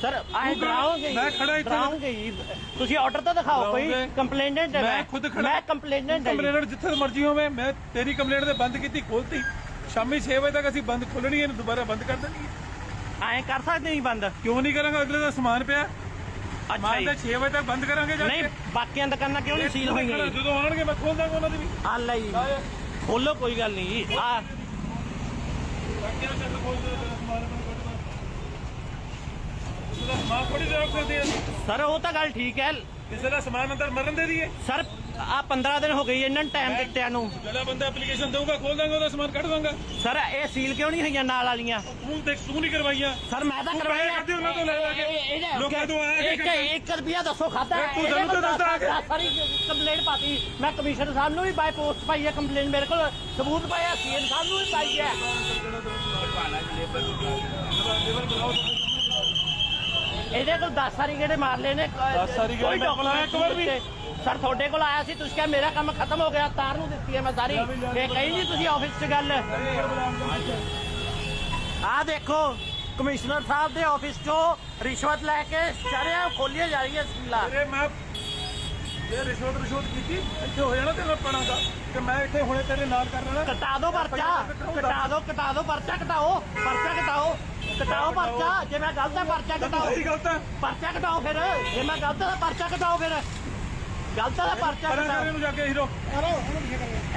Sir ਆਏ ਡਰਾਓਗੇ ਮੈਂ ਖੜਾ ਇੱਥੇ। ਡਰਾਓਗੇ ਹੀ। ਤੁਸੀਂ ਆਰਡਰ ਤਾਂ ਦਿਖਾਓ ਕੋਈ ਡਰਾਓਗੇ। ਕੰਪਲੇਨੈਂਟ ਹੈ। ਮੈਂ ਖੁਦ ਖੜਾ। ਮੈਂ ਕੰਪਲੇਨੈਂਟ ਹੈ ਜੀ। ਕੰਪਲੇਨਰ ਜਿੱਥੇ ਮਰਜ਼ੀ ਹੋਵੇ ਮੈਂ ਤੇਰੀ ਕੰਪਲੇਂਟ ਤੇ ਬੰਦ ਕੀਤੀ ਖੋਲਤੀ। ਸ਼ਾਮੀ 6 ਵਜੇ ਤੱਕ ਅਸੀਂ ਬੰਦ ਖੋਲਣੀ ਹੈ ਦੁਬਾਰਾ ਬੰਦ ਕਰ ਦੇਣੀ ਐਂ ਕਰ ਸਕਦੇ ਨਹੀਂ ਬੰਦ? ਕਿਉਂ ਨਹੀਂ ਕਰਾਂਗਾ? ਅਗਲੇ ਦਾ ਸਮਾਨ ਪਿਆ। ਅੱਛਾ ਜੀ। ਤਾਂ 6 ਵਜੇ ਤੱਕ ਬੰਦ ਕਰਾਂਗੇ ਜਾ ਨਹੀਂ ਕੇ। ਬਾਕੀਆਂ ਦੁਕਾਨਾਂ ਕਿਉਂ ਨਹੀਂ ਸੀਲ ਹੋਈਆਂ ਜੀ? ਜਦੋਂ ਆਉਣਗੇ ਮੈਂ ਖੋਲ ਦਾਂਗਾ ਉਹਨਾਂ ਦੀ ਵੀ। ਆ ਲਈ ਖੋਲੋ ਕੋਈ ਗੱਲ ਨਹੀਂ ਜੀ। ਆ। ਬਾਕੀਆਂ ਚੱਲ ਖੋਲ ਦੇ ਸਮਾਨ ਆਪਣਾ ਕੱਢ ਦਾਂ ਉਹਦਾ ਸਕਦੇ ਆ ਸਰ ਉਹ ਤਾਂ ਗੱਲ ਠੀਕ ਹੈ। ਕਿਸੇ ਦਾ ਸਮਾਨ ਅੰਦਰ ਮਰਨ ਦੇ ਦਈਏ। ਸਰ ਆ 15 ਦਿਨ ਹੋ ਗਏ ਇਹਨਾਂ ਨੂੰ ਟਾਈਮ ਦਿੱਤਿਆਂ ਨੂੰ। ਜਿਹੜਾ ਬੰਦਾ ਐਪਲੀਕੇਸ਼ਨ ਦੇਊਗਾ ਖੋਲ ਦਾਂਗਾ ਉਹਦਾ ਸਮਾਨ ਕੱਢ ਦਾਂਗਾ। ਸਰ ਇਹ ਸੀਲ ਕਿਉਂ ਨਹੀਂ ਹੋਈਆਂ ਨਾਲ ਵਾਲੀਆਂ? ਤੂੰ ਦੇਖ ਤੂੰ ਨਹੀਂ ਕਰਵਾਈਆਂ। ਸਰ ਮੈਂ ਤਾਂ ਕਰਵਾਇਆ ਕੱਢਦੇ ਉਹਨਾਂ ਤੋਂ ਲੈ ਲੈ ਕੇ। ਲੋਕਾਂ ਤੋਂ ਆਇਆ ਕਿ ਇੱਕ ਇੱਕ ਰੁਪਿਆ ਦੱਸੋ ਖਾਤਾ ਇਹ ਤੂੰ ਸਾਨੂੰ ਤਾਂ ਦੱਸਦਾ ਕਿ- ਸਾਰੀ ਕੰਪਲੇਂਟ ਪਾਤੀ। ਮੈਂ ਕਮਿਸ਼ਨਰ ਸਾਹਿਬ ਨੂੰ ਵੀ ਬਾਈ ਪੋਸਟ ਪਾਈ ਹੈ ਕੰਪਲੇਂਟ ਮੇਰੇ ਕੋਲ ਸਬੂਤ ਪਾਇਆ ਸੀਐਮ ਸਾਹਿਬ ਨੂੰ ਵੀ ਪਾਈ ਹੈ। ਇਹਦੇ ਕੋਲ 10 ਸਾਰੀ ਗੇੜੇ ਮਾਰ ਲਏ ਨੇ। ਦਸ ਸਾਰੀ ਗੇੜੇ ਕੋਈ ਕੋਲ ਆਇਆ ਇੱਕ ਵਾਰ ਵੀ। ਸਰ ਤੁਹਾਡੇ ਕੋਲ ਆਇਆ ਸੀ ਤੁਸੀਂ ਕਿਹਾ ਮੇਰਾ ਕੰਮ ਖਤਮ ਹੋ ਗਿਆ ਤਾਰ ਨੂੰ ਦਿੱਤੀ ਹੈ ਮੈਂ ਸਾਰੀ। ਇਹ ਕਹੀ ਨਹੀਂ ਤੁਸੀਂ ਆਫਿਸ 'ਚ ਗੱਲ। ਆ ਦੇਖੋ ਕਮਿਸ਼ਨਰ ਸਾਹਿਬ ਦੇ ਆਫਿਸ 'ਚੋਂ ਰਿਸ਼ਵਤ ਲੈ ਕੇ ਸ਼ਰਿਆਂ ਖੋਲੀਆਂ ਜਾ ਰਹੀਆਂ ਸੀਲਾ ਤੇਰੇ ਮੈਂ ਇਹ ਰਿਸ਼ਵਤ ਰਿਸ਼ਵਤ ਕੀਤੀ ਇੱਥੇ ਹੋ ਜਾਣਾ ਤੇਰਾ ਪਣਾ ਦਾ। ਤੇ ਮੈਂ ਇੱਥੇ ਹੁਣੇ ਤੇਰੇ ਨਾਲ ਕਰ ਲੈਣਾ। ਕਟਾ ਦਿਓ ਪਰਚਾ। ਕਟਾ ਦਿਓ ਕਟਾ ਦਿਓ ਪਰਚਾ ਕਟਾਓ ਪਰਚਾ ਕਟਾਓ ਕਟਾਓ ਪਰਚਾ। ਜੇ ਮੈਂ ਗਲਤ ਹੈ ਪਰਚਾ ਕਟਾਓ ਤੁਸੀਂ ਗਲਤ ਹੈ। ਪਰਚਾ ਕਟਾਓ ਫਿਰ। ਜੇ ਮੈਂ ਗਲਤ ਹੈ ਪਰਚਾ ਕਟਾਓ ਫਿਰ। ਗਲਤ ਹੈ ਪਰਚਾ ਪਰਾਂ ਕਟਾਓ ਕਰੇ ਨੂੰ ਜਾ ਕੇ ਹੀਰੋ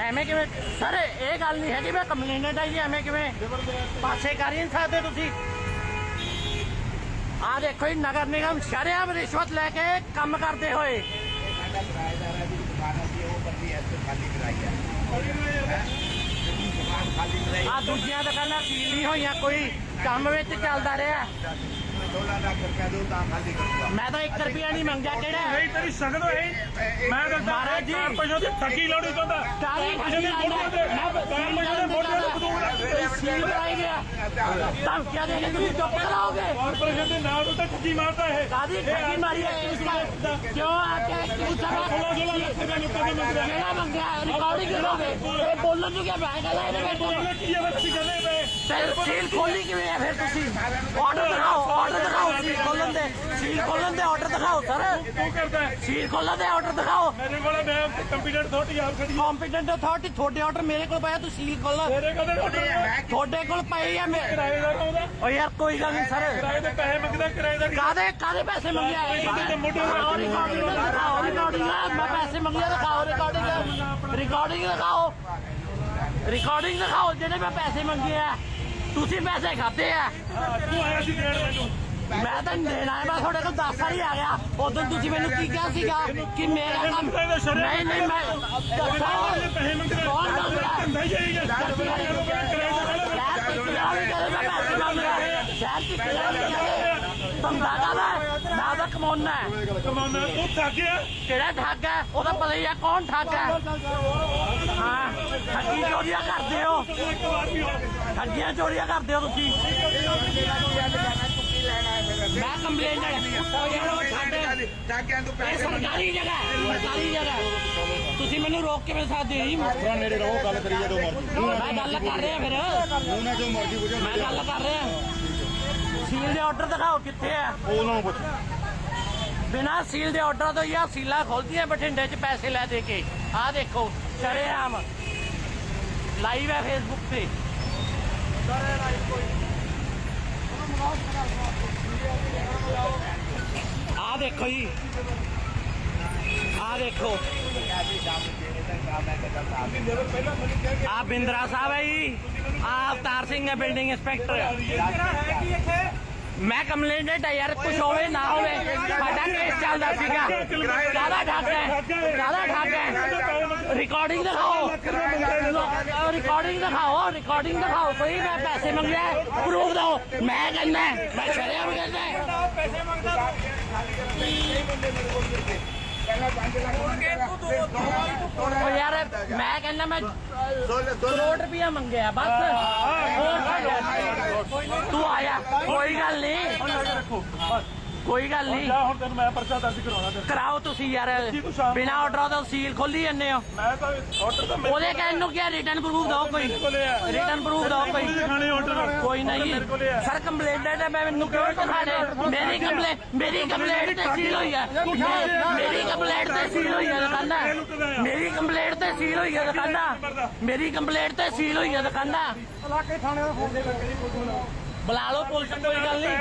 ਐਵੇਂ ਕਿਵੇਂ? ਸਰ ਇਹ ਗੱਲ ਨਹੀਂ ਹੈ ਕਿ ਮੈਂ ਕੰਪਲੇਨਟ ਹੈ ਜੀ ਐਵੇਂ ਕਿਵੇਂ? ਪਾਸੇ ਕਰ ਹੀ ਨਹੀਂ ਸਕਦੇ ਤੁਸੀਂ। ਆ ਦੇਖੋ ਜੀ ਨਗਰ ਨਿਗਮ ਸ਼ਰਿਆਮ ਰਿਸ਼ਵਤ ਲੈ ਕੇ ਕੰਮ ਕਰਦੇ ਹੋਏ। ਸਾਡਾ ਕਿਰਾਏਦਾਰਾਂ ਦੀ ਦੁਕਾਨ ਸੀ ਉਹ ਬੰਦੀ ਐਸੇ ਖਾਲੀ ਕਰਾਈ ਹੈ। ਦੁਕਾਨ ਖਾਲੀ ਕਰਾਈ ਆ ਦੂਜੀਆਂ ਦੁਕਾਨਾਂ ਸੀਲ ਨਹੀਂ ਹੋਈਆਂ ਕੋਈ ਕੰਮ ਵਿੱਚ ਚੱਲਦਾ ਰਿਹਾ। 16 ਲੱਖ ਰੁਪਏ ਦੋ ਤਾਂ ਖਾਲੀ ਕਰੂਗਾ। ਮੈਂ ਤਾਂ 1 ਰੁਪਿਆ ਨਹੀਂ ਮੰਗਿਆ ਕਿਹੜਾ? ਨਹੀਂ ਤੇਰੀ ਸ਼ਕਲ ਹੋਈ। ਮੈਂ ਤਾਂ ਮਹਾਰਾਜ ਜੀ। ਪੈਸੋਂ ਦੀ ਠੱਗੀ ਲਾਉਣੀ ਚਾਹੁੰਦਾ ਕਾਲੀ ਪੈਸੇ ਦੀ ਮੋਟਰ ਦੇ ਪੈਸੇ ਦੇ ਮੋਟਰ ਦੇ ਬਦੂੜ ਸੀਲ ਕਰਾਈ ਗਿਆ। ਧਮਕੀਆਂ ਦੇ ਕੇ ਤੁਸੀਂ ਚੁੱਪ ਕਰਾਓਗੇ? ਕਾਰਪੋਰੇਸ਼ਨ ਦੇ ਨਾਲ ਤੋਂ ਤਾਂ ਠੱਗੀ ਮਾਰਦਾ ਇਹ। ਕਾਦੀ ਠੱਗੀ ਮਾਰੀ ਹੈ? ਵਾਰ ਕਿਉਂ ਆ ਕੇ ਕਿਉਂ ਸੋਲਾਂ ਸਭਾ ਸੋਲਾਂ ਲੱਖ ਰੁਪਏ ਲੋਕਾਂ ਦੇ ਮੰਗਦਾ ਕਿਹੜਾ ਮੰਗਿਆ? ਰਿਕਾਰਡਿੰਗ ਕਰੋਗੇ ਇਹ ਬੋਲਣ ਨੂੰ ਕੀ ਮੈਂ ਕਹਿੰਦਾ ਇਹਦੇ ਵਿੱਚ? ਬੋਲਣਾ ਕੀ ਹੈ ਤੁਸੀਂ ਕਹਿੰਦੇ ਪਏ ਤੇ ਸੀਲ ਖੋਲੀ ਕਿਵੇਂ ਹੈ ਫਿਰ ਤੁਸੀਂ? ਆਰਡਰ ਦਿਖਾਓ ਆਰਡਰ ਦਿਖਾਓ ਸੀਲ ਖੋਲਣ ਦੇ ਸੀਲ ਖੋਲਣ ਦੇ ਆਰਡਰ ਦਿਖਾਓ ਸਰ। ਤੂੰ ਕਰਦਾ ਹੈ। ਸੀਲ ਖੋਲਣ ਦੇ ਆਰਡਰ ਦਿਖਾਓ। ਮੇਰੇ ਕੋਲ ਮੈਂ ਕੰਪੀਟੈਂਟ ਅਥਾਰਟੀ ਆਪ ਖੜੀ। ਹੈ। ਕੰਪੀਟੈਂਟ ਅਥਾਰਟੀ ਤੁਹਾਡੇ ਆਰਡਰ ਮੇਰੇ ਕੋਲ ਪਾਇਆ ਤੁਸੀਂ ਸੀਲ ਖੋਲੋ। ਹੈ ਤੁਹਾਡੇ ਕੋਲ ਪਈ ਹੈ ਮੈਂ ਕਿਰਾਏ ਦਾ ਕਾਉਂਦਾ ਓ ਯਾਰ ਕੋਈ ਗੱਲ ਨਹੀਂ ਸਰ। ਕਿਰਾਏ ਦੇ ਪੈਸੇ ਮੰਗਦਾ ਕਿਰਾਏ ਦਾ ਕਾਦੇ ਕਾਦੇ ਪੈਸੇ ਮੰਗਿਆ ਦਿਖਾਓ ਰਿਕਾਰਡਿੰਗ ਦਿਖਾਓ ਰਿਕਾਰਡਿੰਗ ਮੈਂ ਪੈਸੇ ਮੰਗਿਆ ਦਿਖਾਓ ਰਿਕਾਰਡਿੰਗ ਰਿਕਾਰਡਿੰਗ ਦਿਖਾਓ। ਰਿਕਾਰਡਿੰਗ ਦਿਖਾਓ ਜਿਹੜੇ ਮੈਂ ਪੈਸੇ ਮੰਗੇ ਆ। ਤੁਸੀਂ ਪੈਸੇ ਖਾਦੇ ਆ। ਤੂੰ ਆਇਆ ਸੀ ਦੇਣ ਮੈਨੂੰ। ਮੈਂ ਤਾਂ ਹੈ ਮੈਂ ਤੁਹਾਡੇ ਕੋਲ 10 ਵਾਰੀ ਆ ਗਿਆ ਉਦੋਂ ਤੁਸੀਂ ਮੈਨੂੰ ਕੀ ਕਿਹਾ ਸੀਗਾ ਕਿ ਮੇਰਾ ਕੰਮ ਨਹੀਂ ਨਹੀਂ ਮੈਂ ਕੌਣ ਮੰਗਦਾ ਧੰਦਾ ਹੀ ਦਾ ਕਮਾਉਣਾ ਹੈ ਕਮਾਉਣਾ ਤੂੰ ਥੱਕ ਗਿਆ ਕਿਹੜਾ ਠੱਗ ਹੈ ਉਹਦਾ ਪਤਾ ਹੀ ਆ ਕੌਣ ਠੱਗ ਹੈ ਹਾਂ ਠੱਗੀ ਚੋਰੀਆਂ ਕਰਦੇ ਹੋ ਠੱਗੀਆਂ ਚੋਰੀਆਂ ਕਰਦੇ ਹੋ ਤੁਸੀਂ ਮੈਂ ਕੰਪਲੇਂਟ ਹੈ ਉਹ ਯਾਰ ਉਹ ਠੱਗ ਠਾਕਿਆਂ ਤੋਂ ਪੈਸੇ ਸਰਕਾਰੀ ਜਗ੍ਹਾ ਹੈ ਸਰਕਾਰੀ ਜਗ੍ਹਾ ਹੈ। ਤੁਸੀਂ ਮੈਨੂੰ ਰੋਕ ਕਿਵੇਂ ਸਕਦੇ ਹੋ ਜੀ ਥੋੜਾ ਨੇੜੇ ਰਹੋ ਗੱਲ ਕਰੀ ਜਦੋਂ ਮਰਜ਼ੀ ਗੱਲ ਕਰ ਰਿਹਾ ਫਿਰ ਮੂੰਹ ਨਾਲ ਜੋ ਮਰਜ਼ੀ ਬੁਝੋ ਮੈਂ ਗੱਲ ਕਰ ਰਿਹਾ ਸੀਲ ਦੇ ਆਰਡਰ ਦਿਖਾਓ ਕਿੱਥੇ ਆ ਉਹਨਾਂ ਨੂੰ ਪੁੱਛ ਬਿਨਾ ਸੀਲ ਦੇ ਆਰਡਰ ਤੋਂ ਯਾ ਸੀਲਾ ਖੋਲਦੀਆਂ ਬਠਿੰਡੇ 'ਚ ਪੈਸੇ ਲੈ ਦੇ ਕੇ ਆਹ ਦੇਖੋ ਸ਼ਰੇਆਮ ਲਾਈਵ ਹੈ ਫੇਸਬੁੱਕ ਤੇ ਆਹ ਦੇਖੋ ਜੀ ਆਹ ਦੇਖੋ ਆ ਬਿੰਦਰਾ ਸਾਹਿਬ ਹੈ ਜੀ ਆ ਅਵਤਾਰ ਸਿੰਘ ਹੈ ਬਿਲਡਿੰਗ ਇੰਸਪੈਕਟਰ ਮੈਂ ਕੰਪਲੇਂਟ ਹੈ ਯਾਰ ਕੁਝ ਹੋਵੇ ਨਾ ਹੋਵੇ। ਸਾਡਾ ਕੇਸ ਚੱਲਦਾ ਸੀਗਾ। ਜ਼ਿਆਦਾ ਠੱਗ ਹੈ। ਜ਼ਿਆਦਾ ਠੱਗ ਹੈ। ਰਿਕਾਰਡਿੰਗ ਦਿਖਾਓ। ਰਿਕਾਰਡਿੰਗ ਦਿਖਾਓ ਰਿਕਾਰਡਿੰਗ ਦਿਖਾਓ। ਕੋਈ ਮੈਂ ਪੈਸੇ ਮੰਗਿਆ ਪ੍ਰੂਫ ਦਿਓ। ਮੈਂ ਕਹਿੰਦਾ ਮੈਂ ਛੜਿਆ ਵੀ ਕਹਿੰਦਾ ਪਹਿਲਾਂ 5 ਲੱਖ ਮੰਗੇਗਾ ਉਹ ਯਾਰ ਮੈਂ ਕਹਿੰਦਾ ਮੈਂ ਕਰੋੜ ਰੁਪਇਆ ਮੰਗਿਆ ਬਸ। ਹੋਰ? ਤੂੰ ਆਇਆ ਕੋਈ ਗੱਲ ਨਹੀਂ। ਕੋਈ ਗੱਲ ਨਹੀਂ। ਜਾ ਹੁਣ ਤੈਨੂੰ ਮੈਂ ਪਰਚਾ ਦਰਜ ਕਰਾਉਣਾ ਤੇਰੇ ਕਰਾਓ ਤੁਸੀਂ ਯਾਰ। ਤੂੰ ਸ਼ਾਮ- ਬਿਨਾ ਆਰਡਰ ਤੋਂ ਸੀਲ ਖੋਲੀ ਜੰਨੇ ਹੋ। ਮੈਂ ਤਾਂ ਆਰਡਰ ਤਾਂ ਮੇਰੇ ਉਹਦੇ ਕਹਿਣ ਨੂੰ ਕੀ ਰਿਟਰਨ ਪ੍ਰੂਫ ਦਿਓ ਕੋਈ। ਕੋਲੇ ਆ। ਰਿਟਰਨ ਪ੍ਰੂਫ ਦਿਓ ਕੋਈ। ਪੁਲਿਸ ਖਾਣੇ ਆਰਡਰ ਕੋਈ ਨਹੀਂ। ਮੇਰੇ ਕੋਲੇ ਆ। ਸਰ ਕੰਪਲੇਂਟ ਹੈ ਤਾਂ ਮੈਂ ਮੈਨੂੰ ਕਿਉਂ ਦਿਖਾਣੇ ਮੇਰੀ ਕੰਪਲੇਂਟ ਮੇਰੀ ਕੰਪਲੇਂਟ ਤੇ ਸੀਲ ਹੋਈ ਹੈ ਮੇਰੀ ਕੰਪਲੇਂਟ ਤੇ ਸੀਲ ਹੋਈ ਹੈ ਦੁਕਾਨਾਂ ਮੇਰੀ ਕੰਪਲੇਂਟ ਤੇ ਸੀਲ ਹੋਈ ਹੈ ਦੁਕਾਨਾਂ ਮੇਰੀ ਕੰਪਲੇਂਟ ਤੇ ਸੀਲ ਹੋਈ ਹੈ ਦੁਕਾਨਾਂ ਇਲਾਕੇ ਥਾਣੇ ਦਾ ਫੋਨ ਦੇ ਕਰੀ ਬੁਲਾ ਲਓ ਪੁਲਿਸ ਕੋਈ ਗੱਲ ਨਹੀਂ।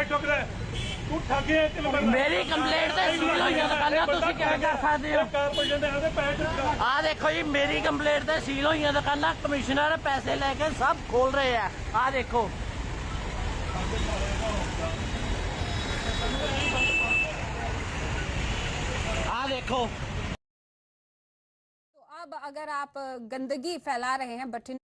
ਮੇਰੀ ਕੰਪਲੇਂਟ ਤੇ ਸੀਲ ਹੋਈ ਹੈ ਦੁਕਾਨਾਂ ਤੁਸੀਂ ਕਿਵੇਂ ਕਰ ਸਕਦੇ ਹੋ ਕਾਰਪੋਰੇਸ਼ਨ ਦੇ ਆਦੇ ਪੈਰ ਠੁਕਦਾ ਆ ਦੇਖੋ ਜੀ ਮੇਰੀ ਕੰਪਲੇਂਟ ਤੇ ਸੀਲ ਹੋਈਆਂ ਦੁਕਾਨਾਂ ਕਮਿਸ਼ਨਰ ਪੈਸੇ ਲੈ ਕੇ ਸਭ ਖੋਲ ਰਹੇ ਆ ਆ ਦੇਖੋ ਆ ਦੇਖੋ तो अब अगर आप गंदगी फैला रहे हैं बठिंडा